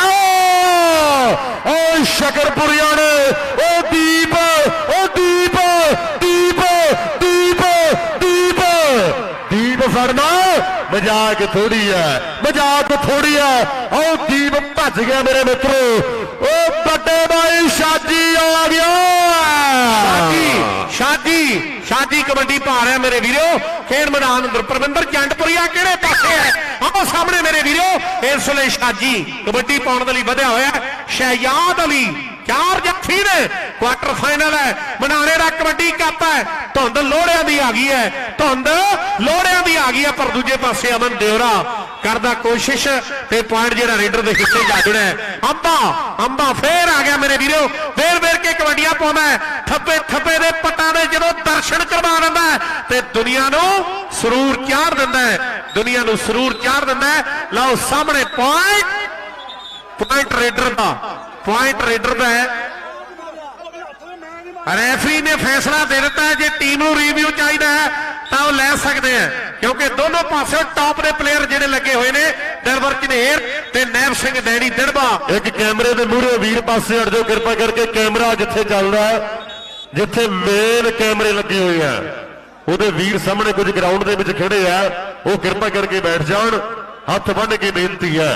ਓ ਸ਼ਕਰਪੁਰੀਆਂ ਨੇ। ਉਹ ਦੀਪ ਉਹ ਦੀਪ ਦੀਪ ਦੀਪ ਦੀਪ। ਦੀਪ ਫੜਨਾ, ਮਜ਼ਾਕ ਥੋੜੀ ਹੈ ਮਜ਼ਾਕ ਥੋੜੀ ਹੈ ਉਹ ਦੀਪ ਭੱਜ ਗਿਆ ਮੇਰੇ ਮਿੱਤਰੋ। ਉਹ ਵੱਡੇ ਬਾਈ ਸ਼ਾਜੀ ਆ ਗਿਆ। ਸ਼ਾਦੀ ਸ਼ਾਦੀ ਸ਼ਾਦੀ ਕਬੱਡੀ ਪਾ ਰਿਹਾ ਮੇਰੇ ਵੀਰੋ। ਖੇਡ ਮੈਦਾਨ ਅੰਦਰ ਪ੍ਰਵਿੰਦਰ ਜੰਡਪੁਰੀਆ ਕਿਹੜੇ ਹੈ ਆਓ ਸਾਹਮਣੇ ਮੇਰੇ ਵੀਰੋ, ਇਸ ਵੇਲੇ ਸ਼ਾਜੀ ਕਬੱਡੀ ਪਾਉਣ ਦੇ ਲਈ ਵਧਿਆ ਹੋਇਆ ਹੈ। ਸ਼ਹਿਜਾਦ ਅਲੀ ਚਾਰ ਜੱਫੀ ਨੇ। ਕੁਆਟਰ ਫਾਈਨਲ ਹੈ। ਮਨਾਣੇ ਦਾ ਕਬੱਡੀ ਕੱਪ ਹੈ। ਧੁੰਦ ਲੋੜਿਆਂ ਦੀ ਆ ਗਈ ਹੈ। ਧੁੰਦ ਲੋੜਿਆਂ ਦੀ ਆ ਗਈ ਹੈ, ਪਰ ਦੂਜੇ ਪਾਸੇ ਅਮਨ ਦਿਉਰਾ ਕਰਦਾ ਕੋਸ਼ਿਸ਼ ਤੇ ਪੁਆਇੰਟ ਜਿਹੜਾ ਰੇਡਰ ਦੇ ਹਿੱਸੇ ਜਾ ਜੁੜਿਆ ਅੰਬਾ ਅੰਬਾ ਫੇਰ ਆ ਗਿਆ ਮੇਰੇ ਵੀਰੋ। ਫੇਰ ਫੇਰ ਕੇ ਕਬੱਡੀਆਂ ਪਾਉਂਦਾ ਥੱਪੇ ਥੱਪੇ ਦੇ ਪੱਟਾਂ ਦੇ ਜਦੋਂ ਦਰਸ਼ਨ ਕਰਵਾ ਦਿੰਦਾ ਤੇ ਦੁਨੀਆ ਨੂੰ ਸਰੂਰ ਚਾੜ ਦਿੰਦਾ ਹੈ। ਦੁਨੀਆ ਨੂੰ ਸਰੂਰ ਚਾੜ ਦਿੰਦਾ ਲਓ ਸਾਹਮਣੇ ਪੁਆਇੰਟ ਪੁਆਇੰਟ ਰੇਡਰ ਦਾ। ਪੁਆਇੰਟ ਰੇਡਰ ਦਾ ਹੈ। ਰੈਫਰੀ ਨੇ ਫੈਸਲਾ ਦੇ ਦਿੱਤਾ ਹੈ, ਜੇ ਟੀਮ ਨੂੰ ਰਿਵਿਊ ਚਾਹੀਦਾ ਹੈ ਤਾਂ ਉਹ ਲੈ ਸਕਦੇ ਆ ਕਿਉਂਕਿ ਦੋਨੋਂ ਪਾਸੇ ਟੌਪ ਦੇ ਪਲੇਅਰ ਜਿਹੜੇ ਲੱਗੇ ਹੋਏ ਨੇ ਦਰਵਰ ਝਨੇਰ ਤੇ ਨੈਬ ਸਿੰਘ ਡੈਡੀ ਦਿੜਬਾ ਇੱਕ ਕੈਮਰੇ ਦੇ ਮੂਹਰੇ ਵੀਰ ਪਾਸੇ ਹਟ ਜਾਓ ਕਿਰਪਾ ਕਰਕੇ ਕੈਮਰਾ ਜਿੱਥੇ ਚੱਲਦਾ ਜਿੱਥੇ ਮੇਨ ਕੈਮਰੇ ਲੱਗੇ ਹੋਏ ਆ। ਉਹਦੇ ਵੀਰ ਸਾਹਮਣੇ ਕੁਝ ਗਰਾਊਂਡ ਦੇ ਵਿੱਚ ਖੜੇ ਆ। ਉਹ ਕਿਰਪਾ ਕਰਕੇ ਬੈਠ ਜਾਣ। ਹੱਥ ਬੰਨ੍ਹ ਕੇ ਬੇਨਤੀ ਹੈ।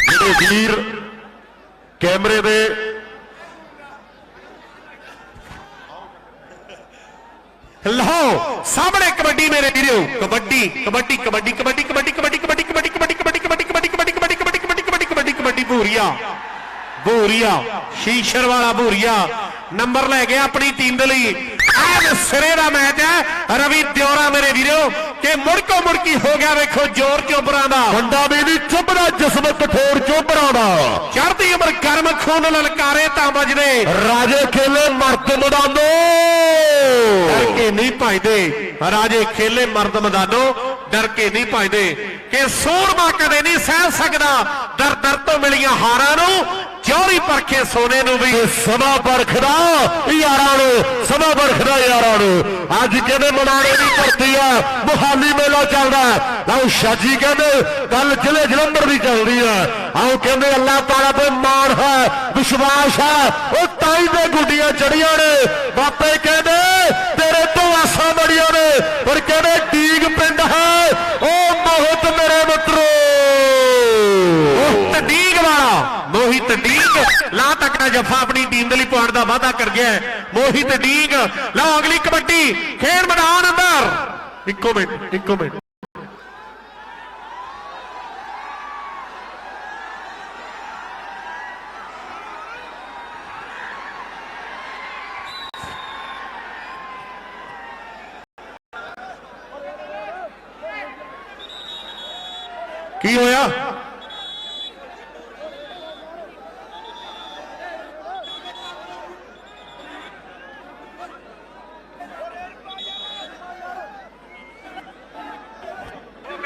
ਜਿਹੜੇ ਵੀਰ ਕੈਮਰੇ ਦੇ ਲਓ ਸਾਹਮਣੇ ਕਬੱਡੀ ਮੇਰੇ ਵੀਰੋ ਕਬੱਡੀ ਕਬੱਡੀ ਕਬੱਡੀ ਕਬੱਡੀ ਕਬੱਡੀ ਕਬੱਡੀ ਕਬੱਡੀ ਕਬੱਡੀ ਕਬੱਡੀ ਕਬੱਡੀ ਕਬੱਡੀ ਕਬੱਡੀ ਕਬੱਡੀ ਕਬੱਡੀ ਕਬੱਡੀ ਕਬੱਡੀ ਕਬੱਡੀ ਕਬੱਡੀ ਕਬੱਡੀ ਭੂਰੀਆ ਭੂਰੀਆ ਸ਼ੀਸ਼ਰ ਵਾਲਾ ਭੂਰੀਆ ਨੰਬਰ ਲੈ ਗਿਆ ਆਪਣੀ ਟੀਮ ਦੇ ਲਈ ਐਨ ਸਿਰੇ ਦਾ ਮੈਚ ਹੈ ਰਵੀ ਦਿਓਰਾ ਮੇਰੇ ਵੀਰੋ ਕਿ ਮੁੜਕੋ ਮੁੜਕੀ ਹੋ ਗਿਆ ਵੇਖੋ ਜ਼ੋਰ ਚੋਬਰਾਂ ਦਾ। ਖੰਡਾ ਵੀ ਨਹੀਂ ਚੁੱਭਦਾ ਜਿਸਮ ਕਠੋਰ ਚੋਬਰਾਂ ਦਾ। ਚੜ੍ਹਦੀ ਉਮਰ ਗਰਮ ਖੂਨ ਲਲਕਾਰੇ ਤਾਂ ਵੱਜਦੇ। ਰਾਜੇ ਖੇਲੇ ਮਰਦ ਮਡਾਂਦੋ ਡਰ ਕੇ ਨਹੀਂ ਭਜਦੇ ਰਾਜੇ ਖੇਲੇ ਮਰਦ ਮੈਦਾਨੋਂ ਡਰ ਕੇ ਨਹੀਂ ਭਜਦੇ, ਕਿ ਸੂਰਮਾ ਕਦੇ ਨਹੀਂ ਸਹਿ ਸਕਦਾ। ਦਰ ਦਰ ਤੋਂ ਮਿਲੀਆਂ ਹਾਰਾਂ ਨੂੰ ਚੌਰੀ ਪਰਖੇ ਸੋਨੇ ਨੂੰ ਵੀ। ਤੇ ਪਰਖਦਾ ਯਾਰਾਂ ਨੂੰ ਸਮਾਂ ਪਰਖਦਾ ਯਾਰਾਂ ਨੂੰ। ਅੱਜ ਕਹਿੰਦੇ ਮਨਾਣੇ ਦੀ ਧਰਤੀ ਆ, ਮੁਹਾਲੀ ਮੇਲਾ ਚੱਲਦਾ। ਲਓ ਸ਼ਾਜੀ ਕਹਿੰਦੇ ਕੱਲ ਜ਼ਿਲ੍ਹੇ ਜਲੰਧਰ ਦੀ ਚੱਲਦੀ ਆ। ਆਓ ਕਹਿੰਦੇ ਅੱਲਾਹ ਤਾਲਾ ਤੇ ਮਾਣ ਹੈ, ਵਿਸ਼ਵਾਸ ਹੈ। ਉਹ ਤਾਈ ਦੇ ਗੁੱਡੀਆਂ ਚੜੀਆਂ ਨੇ। ਬਾਪੇ ਕਹਿੰਦੇ, ਤੇਰੇ ਤੋਂ ਆਸਾਂ ਦੇ ਦਾ ਵਾਅਦਾ ਕਰ ਗਿਆ ਮੋਹਿਤ ਡੀਗ ਲਓ ਅਗਲੀ ਕਬੱਡੀ, ਖੇਡ ਮੈਦਾਨ ਅੰਦਰ। ਇੱਕੋ ਮਿੰਟ ਇੱਕੋ ਮਿੰਟ। ਕੀ ਹੋਇਆ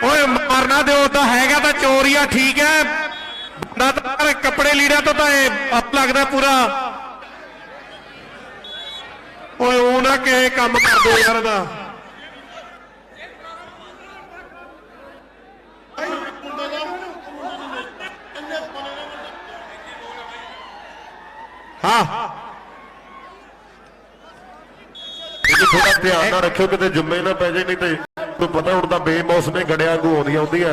ਓਏ ਮਾਰਨਾ ਦਿਓ ਤਾਂ ਹੈਗਾ ਠੀਕ ਹੈ। ਬੰਦਾ ਤਾਂ ਕੱਪੜੇ ਲੀੜਾ ਤੋਂ ਤਾਂ ਇਹ ਅੱਪ ਲੱਗਦਾ ਪੂਰਾ। ਓਏ, ਉਹ ਨਾ ਕਿਸੇ ਕੰਮ ਕਰ ਦੋ ਯਾਰ ਦਾ। ਹਾਂ। ਇਹ ਥੋੜਾ ਧਿਆਨ ਨਾਲ ਰੱਖਿਓ, ਕਿਤੇ ਜੁੰਮੇ ਨਾ ਪੈ ਜਾਏ, ਨਹੀਂ ਤੇ ਤੁਹਾਨੂੰ ਪਤਾ ਹੁਣ ਤਾਂ ਬੇਮੌਸਮੇ ਗੜਿਆਂ ਵਾਂਗੂ ਆਉਂਦੀਆਂ ਹੁੰਦੀਆਂ।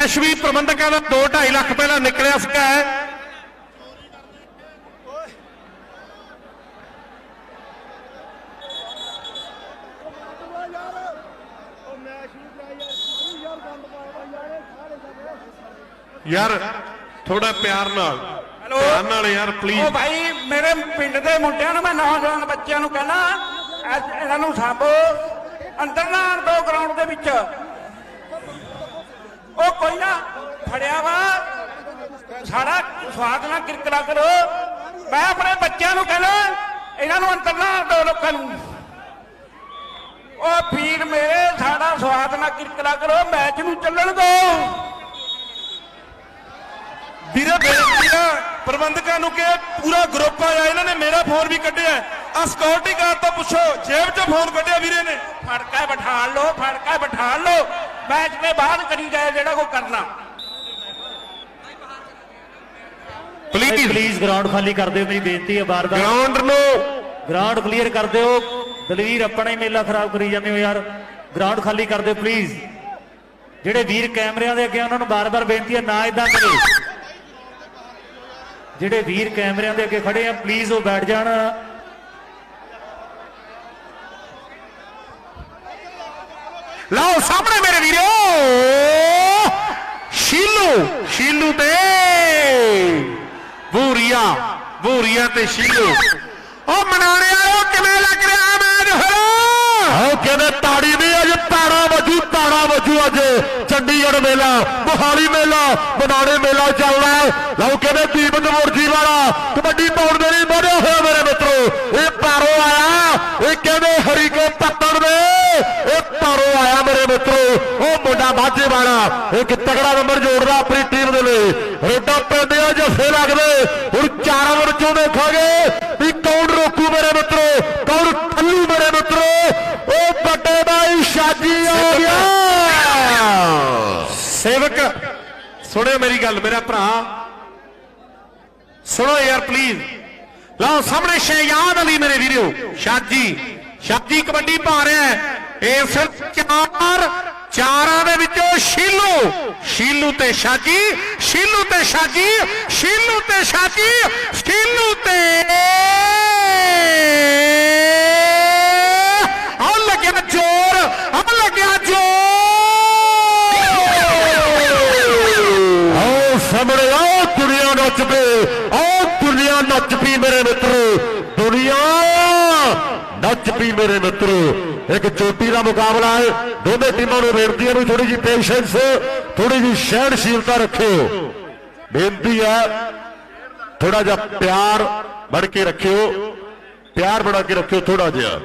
ਐਸ਼ਵੀ ਪ੍ਰਬੰਧਕਾਂ ਦਾ 2.5 ਲੱਖ ਪਹਿਲਾਂ ਨਿਕਲਿਆ ਸੀਗਾ ਯਾਰ ਥੋੜਾ ਪਿਆਰ ਨਾਲ। ਹੈਲੋ। ਨਾਲ ਯਾਰ ਉਹ ਪਲੀਜ਼ ਭਾਈ ਮੇਰੇ ਪਿੰਡ ਦੇ ਮੁੰਡਿਆਂ ਨੂੰ ਮੈਂ ਨੌਜਵਾਨ ਬੱਚਿਆਂ ਨੂੰ ਕਹਿੰਦਾ ਇਹ- ਇਹਨਾਂ ਨੂੰ ਸਾਬੋ ਅੰਦਰ ਨਾ ਦਿਓ ਗਰਾਊਂਡ ਦੇ ਵਿੱਚ। ਉਹ ਕੋਈ ਨਾ ਫੜਿਆ ਵਾ। ਸਾਡਾ ਸਵਾਦ ਨਾਲ ਕਿਰਕਰਾ ਕਰੋ। ਮੈਂ ਆਪਣੇ ਬੱਚਿਆਂ ਨੂੰ ਕਹਿੰਦਾ ਇਹਨਾਂ ਨੂੰ ਅੰਦਰ ਨਾ ਦਿਓ ਲੋਕਾਂ ਨੂੰ। ਉਹ ਵੀਰ ਮੇਰੇ ਸਾਡਾ ਸਵਾਦ ਨਾਲ ਕਿਰਕਰਾ ਕਰੋ ਮੈਚ ਨੂੰ ਚੱਲਣ ਦਿਓ ਵੀਰੇ ਬੇਨਤੀ ਆ ਪ੍ਰਬੰਧਕਾਂ ਨੂੰ ਕਿ ਪੂਰਾ ਗਰੁੱਪ ਆਇਆ ਇਹਨਾਂ ਨੇ ਮੇਰਾ ਫੋਨ ਵੀ ਕੱਢਿਆ। ਆ ਸਿਕਿਉਰਿਟੀ ਗਾਰਡ ਤੋਂ ਪੁੱਛੋ ਜੇਬ 'ਚੋਂ ਫੋਨ ਕੱਢਿਆ ਵੀਰੇ ਨੇ। ਫੜ ਕੇ ਬਿਠਾ ਲਓ ਫੜ ਕੇ ਬਿਠਾ ਲਓ। ਮੈਚ ਦੇ ਬਾਅਦ ਕਰੀ ਜਾਏ ਜਿਹੜਾ ਕੋ ਕਰਨਾ। ਪਲੀਜ਼ ਪਲੀਜ਼ ਗਰਾਊਂਡ ਖਾਲੀ ਕਰ ਦਿਓ ਮੇਰੀ ਬੇਨਤੀ ਹੈ ਬਾਰ-ਬਾਰ। ਗਰਾਊਂਡ ਨੂੰ। ਗਰਾਊਂਡ ਕਲੀਅਰ ਕਰ ਦਿਓ। ਦਲਵੀਰ ਆਪਣਾ ਹੀ ਮੇਲਾ ਖਰਾਬ ਕਰੀ ਜਾਂਦੇ ਹੋ ਯਾਰ। ਗਰਾਊਂਡ ਖਾਲੀ ਕਰ ਦਿਓ ਪਲੀਜ਼ ਜਿਹੜੇ ਵੀਰ ਕੈਮਰਿਆਂ ਦੇ ਅੱਗੇ ਉਹਨਾਂ ਨੂੰ ਬਾਰ-ਬਾਰ ਬੇਨਤੀ ਹੈ ਨਾ ਇਦਾਂ ਕਰੇ। ਜਿਹੜੇ ਵੀਰ ਕੈਮਰਿਆਂ ਦੇ ਅੱਗੇ ਖੜੇ ਆ ਪਲੀਜ਼ ਉਹ ਬੈਠ ਜਾਣ। ਲਾਓ, ਸਾਹਮਣੇ ਮੇਰੇ ਵੀਰੋ। ਸ਼ੀਲੂ ਸ਼ੀਲੂ ਤੇ। ਬੂਰੀਆ ਬੂਰੀਆ ਤੇ ਸ਼ੀਲੂ। ਉਹ ਮਨਾਣੇ ਵਾਲਿਓ, ਕਿਵੇਂ ਲੱਗ ਰਿਹਾ ਮੈਚ? ਫਿਰ ਆਓ ਕਿਵੇਂ ਤਾੜੀ ਵੀ ਅੱਜ ਤਾੜਾ ਵਜੂ ਤਾੜਾ ਵਜੂ ਅੱਜ। ਚੰਡੀਗੜ੍ਹ ਮੇਲਾ, ਮੋਹਾਲੀ ਮੇਲਾ ਬਨਾਣੇ ਮੇਲਾ ਚੱਲਦਾ ਹੈ। ਲਓ ਕਹਿੰਦੇ ਦੀਪਕ ਮੁਰਜੀ ਵਾਲਾ ਕਬੱਡੀ ਪਾਉਣ ਦੇ ਲਈ ਵਧਿਆ ਹੋਇਆ ਮੇਰੇ ਮਿੱਤਰੋ। ਇਹ ਪਾਰੋ ਆਇਆ ਇਹ ਕਹਿੰਦੇ ਹਰੀ ਕੇ ਪੱਤਣ ਦੇ। ਇਹ ਪਾਰੋ ਆਇਆ ਮੇਰੇ ਮਿੱਤਰੋ। ਉਹ ਮੁੰਡਾ ਮਾਝੇ ਵਾਲਾ ਇੱਕ ਤਗੜਾ ਨੰਬਰ ਜੋੜਦਾ ਆਪਣੀ ਟੀਮ ਦੇ ਲਈ। ਰੋਡਾ ਪੈਂਦੇ ਆ ਜੱਫੇ ਲੱਗਦੇ। ਹੁਣ ਚਾਰਾਂ ਦੇ ਵਿੱਚੋਂ ਦੇਖਾਂਗੇ ਵੀ ਕੌਣ ਰੋਕੂ ਮੇਰੇ ਮਿੱਤਰੋ। ਕੌਣ ਠੱਲੂ ਮੇਰੇ ਮਿੱਤਰੋ। ਉਹ ਵੱਡੇ ਬਾਈ ਸ਼ਾਜੀ ਆ ਗਿਆ। ਸੇਵਕ। ਸੁਣਿਓ ਮੇਰੀ ਗੱਲ ਮੇਰਾ ਭਰਾ ਸੁਣੋ ਯਾਰ ਪਲੀਜ਼ ਲਓ, ਸਾਹਮਣੇ ਸ਼ਹਿਜਾਦ ਅਲੀ ਮੇਰੇ ਵੀਰੋ, ਸ਼ਾਜੀ। ਸ਼ਾਜੀ ਕਬੱਡੀ ਪਾ ਰਿਹਾ ਹੈ। ਸਿਰਫ ਚਾਰ, ਚਾਰਾਂ ਦੇ ਵਿੱਚੋਂ ਸ਼ੀਲੂ। ਸ਼ੀਲੂ ਤੇ ਸ਼ਾਜੀ, ਸ਼ੀਲੂ ਤੇ ਸ਼ਾਜੀ, ਸ਼ੀਲੂ ਤੇ ਸ਼ਾਜੀ, ਸ਼ੀਲੂ ਤੇ ਨੱਚ ਪਈ ਮੇਰੇ ਮਿੱਤਰੋ। ਇੱਕ ਚੋਟੀ ਦਾ ਮੁਕਾਬਲਾ ਹੈ। ਦੋਨੇ ਟੀਮਾਂ ਨੂੰ ਬੇਨਤੀ ਹੈ ਵੀ ਥੋੜੀ ਜਿਹੀ ਪੇਸ਼ੈਂਸ ਥੋੜੀ ਜਿਹੀ ਸਹਿਣਸ਼ੀਲਤਾ ਰੱਖਿਓ। ਬੇਨਤੀ ਹੈ ਥੋੜਾ ਜਿਹਾ ਪਿਆਰ ਬਣ ਕੇ ਰੱਖਿਓ। ਪਿਆਰ ਬਣਾ ਕੇ ਰੱਖਿਓ ਥੋੜਾ ਜਿਹਾ।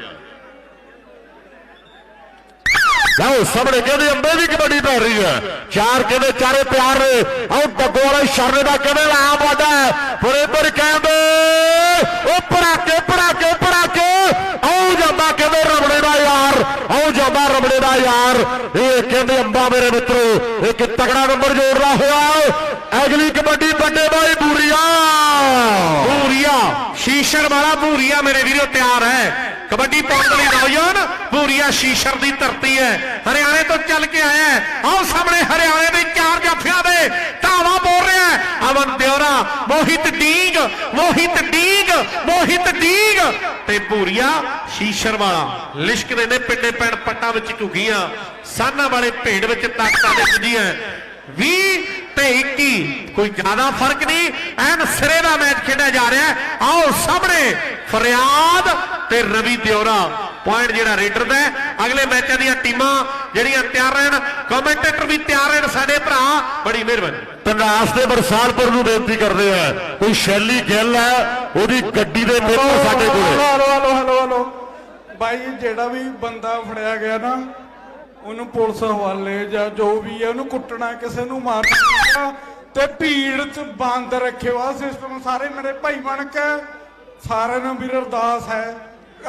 ਲਓ, ਸਾਹਮਣੇ ਕਹਿੰਦੇ ਅੰਬੇ ਦੀ ਕਬੱਡੀ ਪੈ ਰਹੀ ਹੈ ਚਾਰ ਕਹਿੰਦੇ, ਚਾਰੇ ਪਿਆਰ ਨੇ। ਆਓ ਡੱਗੋ ਵਾਲਾ ਸ਼ਰਨ ਦਾ ਕਹਿੰਦੇ ਲਾ ਵਾਦਾ ਪਰੇ ਪਰ ਕਹਿੰਦੇ, ਉਹ ਪੜਾਕੇ ਪੜਾਕੇ ਪੜਾਕੇ। ਆਓ ਜਾਂਦਾ ਕਹਿੰਦੇ, ਰਮਣੇ ਦਾ ਯਾਰ। ਆਓ ਜਾਂਦਾ ਰਮਣੇ ਦਾ ਯਾਰ। ਇਹ ਕਹਿੰਦੇ ਅੰਬਾ ਮੇਰੇ ਮਿੱਤਰੋ, ਇੱਕ ਤਗੜਾ ਨੰਬਰ ਜੋੜਦਾ ਹੋਇਆ। ਅਗਲੀ ਕਬੱਡੀ ਵੱਡੇ ਬਾਈ ਬੂਰੀਆ। ਭੂਰੀਆ ਸ਼ੀਸ਼ਰ ਵਾਲਾ ਭੂਰੀਆ ਮੇਰੇ ਵੀਰੋ ਤਿਆਰ ਹੈ। ਕਬੱਡੀ ਪਾਉਣ ਦੇ ਲਈ ਨੌਜਵਾਨ ਭੂਰੀਆ ਸ਼ੀਸ਼ਰ ਦੀ ਧਰਤੀ ਹੈ। ਹਰਿਆਣੇ ਤੋਂ ਚੱਲ ਕੇ ਆਇਆ ਹੈ। ਆਓ ਸਾਹਮਣੇ ਹਰਿਆਣੇ ਦੇ ਚਾਰ ਜਾਫਿਆਂ ਦੇ ਧਾਵਾ ਬੋਲ ਰਿਹਾ ਹੈ। ਅਮਨ ਦਿਉਰਾ ਮੋਹਿਤ ਡੀਗ ਮੋਹਿਤ ਡੀਗ ਮੋਹਿਤ ਡੀਗ। ਤੇ ਭੂਰੀਆ, ਸ਼ੀਸ਼ਰ ਵਾਲਾ। ਲਿਸ਼ਕਦੇ ਨੇ ਪਿੰਡੇ ਪੈਣ ਪੱਟਾਂ ਵਿੱਚ ਘੁੱਗੀਆਂ। ਸਾਨਾਂ ਵਾਲੇ ਭੇਡ ਵਿੱਚ ਤਾਕਤਾਂ ਦੇ ਪੁੱਜੀਆਂ। 20 ਤੇ 21 ਕੋਈ ਜ਼ਿਆਦਾ ਫ਼ਰਕ ਨਹੀਂ। ਐਨ ਸਿਰੇ ਦਾ ਮੈਚ ਖੇਡਿਆ ਜਾ ਰਿਹਾ ਹੈ। ਆਓ ਸਾਹਮਣੇ, ਫਰਿਆਦ ਤੇ ਰਵੀ ਦਿਉਰਾ ਪੁਆਇੰਟ ਜਿਹੜਾ ਰੇਡਰ ਦਾ ਅਗਲੇ ਮੈਚਾਂ ਦੀਆਂ ਟੀਮਾਂ ਜਿਹੜੀਆਂ ਤਿਆਰ ਰਹਿਣ ਕਮੈਂਟੇਟਰ ਵੀ ਤਿਆਰ ਰਹਿਣ ਸਾਡੇ ਭਰਾ ਬੜੀ ਮਿਹਰਬਾਨੀ। ਤਨਾਸ ਦੇ ਬਰਸਾਲਪੁਰ ਨੂੰ ਬੇਨਤੀ ਕਰਦੇ ਆ ਕੋਈ ਸ਼ੈਲੀ ਗਿੱਲ ਹੈ ਉਹਦੀ ਗੱਡੀ ਦੇ ਪੇਪਰ ਸਾਡੇ ਕੋਲੇ ਹਲੋ ਹਲੋ ਹਲੋ ਹਲੋ। ਬਾਈ ਜਿਹੜਾ ਵੀ ਬੰਦਾ ਫੜਿਆ ਗਿਆ ਨਾ ਉਹਨੂੰ ਪੁਲਿਸ ਹਵਾਲੇ ਜਾਂ ਜੋ ਵੀ ਹੈ ਉਹਨੂੰ ਕੁੱਟਣਾ ਕਿਸੇ ਨੂੰ ਮਾਰਨਾ ਤੇ ਭੀੜ ਚ ਬੰਦ ਰੱਖਿਓ। ਆ ਸਿਸਟਮ ਸਾਰੇ ਮੇਰੇ ਭਾਈ ਬਣ ਕੇ ਸਾਰਿਆਂ ਨੂੰ ਵੀਰ ਅਰਦਾਸ ਹੈ।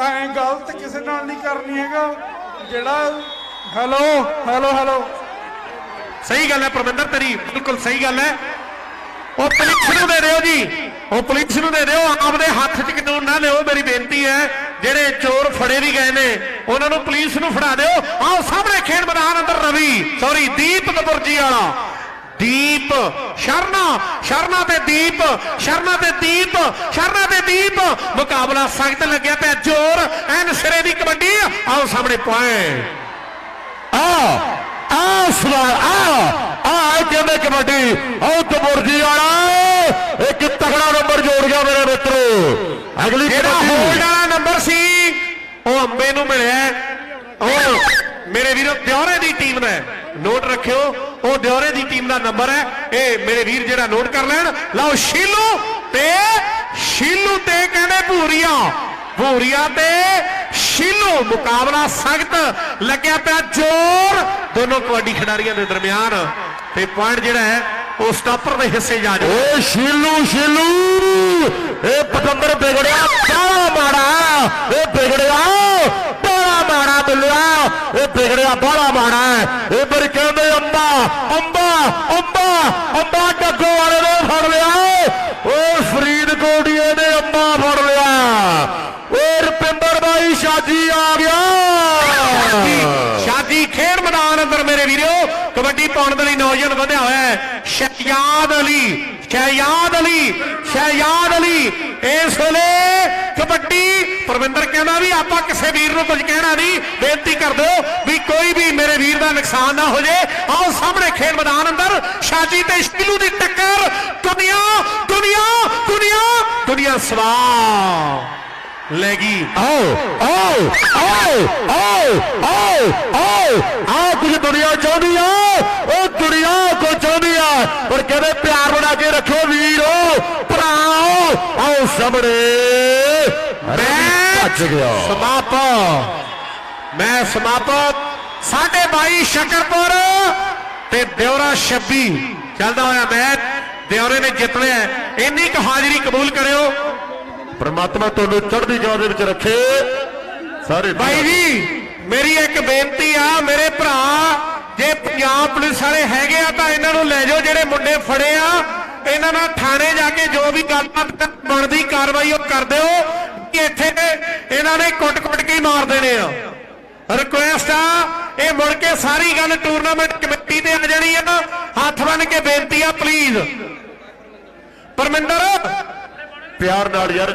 ਐਂ ਗਲਤ ਕਿਸੇ ਨਾਲ ਨਹੀਂ ਕਰਨੀ ਹੈਗਾ। ਜਿਹੜਾ ਹੈਲੋ ਹੈਲੋ ਹੈਲੋ ਸਹੀ ਗੱਲ ਹੈ ਪ੍ਰਬੰਧਰ ਤੇਰੀ ਬਿਲਕੁਲ ਸਹੀ ਗੱਲ ਹੈ। ਉਹ ਪੁਲਿਸ ਨੂੰ ਦੇ ਦਿਓ ਜੀ। ਉਹ ਪੁਲਿਸ ਨੂੰ ਦੇ ਦਿਓ। ਆਪਦੇ ਹੱਥ 'ਚ ਕਾਨੂੰਨ ਨਾ ਲਿਓ ਮੇਰੀ ਬੇਨਤੀ ਹੈ। ਜਿਹੜੇ ਚੋਰ ਫੜੇ ਵੀ ਗਏ ਨੇ, ਉਹਨਾਂ ਨੂੰ ਪੁਲਿਸ ਨੂੰ ਫੜਾ ਦਿਓ। ਆਓ ਸਾਹਮਣੇ ਖੇਡ ਮੈਦਾਨ ਅੰਦਰ ਰਵੀ ਸੌਰੀ ਦੀਪ ਕਪੁਰਜੀ ਵਾਲਾ। ਦੀਪ ਸ਼ਰਨਾ ਸ਼ਰਨਾ ਤੇ ਦੀਪ ਸ਼ਰਨਾ ਤੇ ਦੀਪ ਸ਼ਰਨਾ ਤੇ ਦੀਪ। ਮੁਕਾਬਲਾ ਸਖਤ ਲੱਗਿਆ ਪਿਆ, ਜ਼ੋਰ ਐਨ ਸਿਰੇ ਦੀ ਕਬੱਡੀ। ਆਓ ਸਾਹਮਣੇ ਪੁਆਇੰਟ ਆ ਆ ਸਵਾਲ ਆ ਆ ਕਹਿੰਦੇ ਕਬੱਡੀ ਆਉ ਤਬੁਰਜੀ ਵਾਲਾ ਇੱਕ ਤਗੜਾ ਨੰਬਰ ਜੋੜ ਗਿਆ ਮੇਰੇ ਮਿੱਤਰੋ ਅਗਲੀ ਜਿਹੜਾ ਹੋਲਡ ਵਾਲਾ ਨੰਬਰ ਸੀ ਉਹ ਅੰਬੇ ਨੂੰ ਮਿਲਿਆ। ਉਹ ਮੇਰੇ ਵੀਰੋ ਦਿਉਰੇ ਦੀ ਟੀਮ ਦਾ। ਨੋਟ ਰੱਖਿਓ ਉਹ ਦਿਉਰੇ ਦੀ ਟੀਮ ਦਾ ਨੰਬਰ ਹੈ ਇਹ ਮੇਰੇ ਵੀਰ ਜਿਹੜਾ ਨੋਟ ਕਰ ਲੈਣ ਲਓ ਸ਼ੀਲੂ ਤੇ ਸ਼ੀਲੂ ਤੇ ਕਹਿੰਦੇ ਭੂਰੀਆ ਭੂਰੀਆ ਤੇ ਸ਼ੀਲੂ ਮੁਕਾਬਲਾ ਸਖਤ ਲੱਗਿਆ ਪਿਆ ਜ਼ੋਰ। ਦੋਨੋਂ ਕਬੱਡੀ ਖਿਡਾਰੀਆਂ ਦੇ ਦਰਮਿਆਨ ਤੇ ਪੁਆਇੰਟ ਜਿਹੜਾ ਹੈ, ਉਹ ਸਟਾਪਰ ਦੇ ਹਿੱਸੇ ਜਾ ਜਾਓ ਏ ਸ਼ੀਲੂ ਸ਼ੀਲੂ, ਇਹ ਪਤੰਦਰ ਵਿਗੜਿਆ ਬੜਾ ਮਾੜਾ, ਇਹ ਵਿਗੜਿਆ ਬੜਾ ਮਾੜਾ ਬਿੱਲਿਆ, ਇਹ ਵਿਗੜਿਆ ਬੜਾ ਮਾੜਾ। ਹੈ। ਇਹ ਪਰ ਕਹਿੰਦੇ, ਅੰਬਾ ਅੰਬਾ ਅੰਬਾ ਅੰਬਾ ਡੱਗੋ ਵਾਲੇ ਨੇ ਫੜ ਲਿਆ। ਓ ਫਰੀਦਕੋਟੀਏ ਨੇ ਅੰਬਾ ਫੜ ਲਿਆ। ਓਏ ਰੁਪਿੰਦਰ ਬਾਈ ਸ਼ਾਜੀ ਆ ਗਿਆ। ਸ਼ਾਦੀ ਖੇਡ ਮੈਦਾਨ ਅੰਦਰ ਮੇਰੇ ਵੀਰੋ, ਕਬੱਡੀ ਪਾਉਣ ਦੇ ਲਈ ਨੌਜਵਾਨ ਵਧਿਆ ਹੋਇਆ ਹੈ। ਸ਼ਹਿਯਾਦ ਅਲੀ ਸ਼ਹਿਯਾਦ ਅਲੀ ਸ਼ਹਿਯਾਦ ਅਲੀ, ਇਸ ਵੇਲੇ ਕਬੱਡੀ, ਪ੍ਰਵਿੰਦਰ ਕਹਿੰਦਾ ਵੀ ਆਪਾਂ ਕਿਸੇ ਵੀਰ ਨੂੰ ਕੁਝ ਕਹਿਣਾ ਨਹੀਂ, ਬੇਨਤੀ ਕਰ ਦਿਓ ਵੀ ਕੋਈ ਵੀ ਮੇਰੇ ਵੀਰ ਦਾ ਨੁਕਸਾਨ ਨਾ ਹੋ ਜੇ। ਆਓ ਸਾਹਮਣੇ ਖੇਡ ਮੈਦਾਨ ਅੰਦਰ ਸ਼ਾਦੀ ਤੇ ਸ਼ਿਲੂ ਦੀ ਟੱਕਰ। ਦੁਨੀਆ ਦੁਨੀਆ ਦੁਨੀਆ ਦੁਨੀਆ ਸਵਾ ਲੈ ਗਈ ਆਓ ਆਓ ਆਓ ਆਓ ਆਓ ਆਓ ਆ ਕੁਝ ਦੁਨੀਆ ਚਾਹੁੰਦੀ ਆ ਉਹ ਦੁਨੀਆ ਕੋ ਚਾਹੁੰਦੀ ਆ ਪਰ ਕਹਿੰਦੇ ਪਿਆਰ ਬਣਾ ਕੇ ਰੱਖੋ ਵੀਰੋ ਭਰਾਓ ਆਓ ਸਾਹਮਣੇ ਮੈਚ ਭੱਜ ਗਿਆ ਸਮਾਪਤ ਮੈਂ ਸਮਾਪਤ ਸਾਢੇ 22 ਸ਼ਕਰਪੁਰ ਤੇ ਦਿਉਰਾ 26 ਚੱਲਦਾ ਹੋਇਆ ਮੈਚ ਦਿਉਰੇ ਨੇ ਜਿੱਤ ਲਿਆ ਹੈ। ਇੰਨੀ ਕੁ ਹਾਜ਼ਰੀ ਕਬੂਲ ਕਰਿਓ ਪਰਮਾਤਮਾ ਤੁਹਾਨੂੰ ਚੜ੍ਹਦੀ ਕਲਾ ਦੇ ਵਿੱਚ ਰੱਖੇ। ਸਾਰੇ ਬਾਈ ਜੀ, ਮੇਰੀ ਇੱਕ ਬੇਨਤੀ ਆ, ਮੇਰੇ ਭਰਾ, ਜੇ ਪੰਜਾਬ ਪੁਲਿਸ ਵਾਲੇ ਹੈਗੇ ਆ ਤਾਂ ਇਹਨਾਂ ਨੂੰ ਲੈ ਜਾਓ, ਜਿਹੜੇ ਮੁੰਡੇ ਫੜੇ ਆ। ਇਹਨਾਂ ਨਾਲ ਥਾਣੇ ਜਾ ਕੇ ਜੋ ਵੀ ਗੱਲਬਾਤ ਬਣਦੀ ਕਾਰਵਾਈ ਉਹ ਕਰ ਦਿਓ। ਕਿ ਇੱਥੇ ਇਹਨਾਂ ਨੇ ਕੁੱਟ-ਕੁੱਟ ਕੇ ਮਾਰ ਦੇਣੇ ਆ। ਰਿਕੁਐਸਟ ਆ, ਇਹ ਮੁੜ ਕੇ ਸਾਰੀ ਗੱਲ ਟੂਰਨਾਮੈਂਟ ਕਮੇਟੀ ਤੇ ਆ ਜਾਣੀ ਆ। ਹੱਥ ਬੰਨ ਕੇ ਬੇਨਤੀ ਆ ਪਲੀਜ਼ ਪਰਮਿੰਦਰ ਪਿਆਰ ਨਾਲ ਯਾਰ।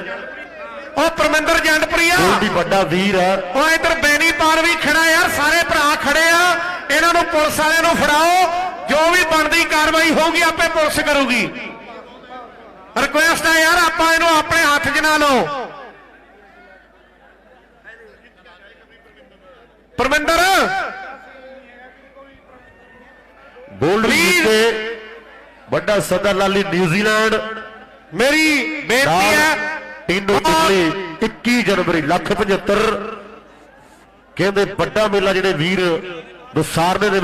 ਉਹ ਪਰਮਿੰਦਰ ਜੰਡਪ੍ਰੀਆ ਗੋਲਡੀ ਵੱਡਾ ਵੀਰ ਆ। ਉਹ ਇਧਰ ਬੈਣੀ ਪਾਰ ਵੀ ਖੜਾ ਯਾਰ ਸਾਰੇ ਭਰਾ ਖੜੇ ਆ। ਇਹਨਾਂ ਨੂੰ ਪੁਲਿਸ ਵਾਲਿਆਂ ਨੂੰ ਫੜਾਓ। ਜੋ ਵੀ ਬਣਦੀ ਕਾਰਵਾਈ ਹੋਊਗੀ ਆਪੇ ਪੁਲਿਸ ਕਰੂਗੀ। ਰਿਕੁਐਸਟ ਆ ਯਾਰ ਆਪਾਂ ਇਹਨੂੰ ਆਪਣੇ ਹੱਥ 'ਚ ਨਾ ਲਓ। ਪਰਮਿੰਦਰ! ਗੋਲਡ. ਤੇ ਵੱਡਾ ਸਦਰ ਲਾਲੀ ਨਿਊਜ਼ੀਲੈਂਡ। ਮੇਰੀ ਬੇਨਤੀ ਹੈ ਟੀਨੋ ਟਿਕਲੀ 21 ਜਨਵਰੀ ਲੱਖ 75 ਕਹਿੰਦੇ ਵੱਡਾ ਮੇਲਾ ਜਿਹੜੇ ਵੀਰ ਦਸਾਰਨੇ ਦੇ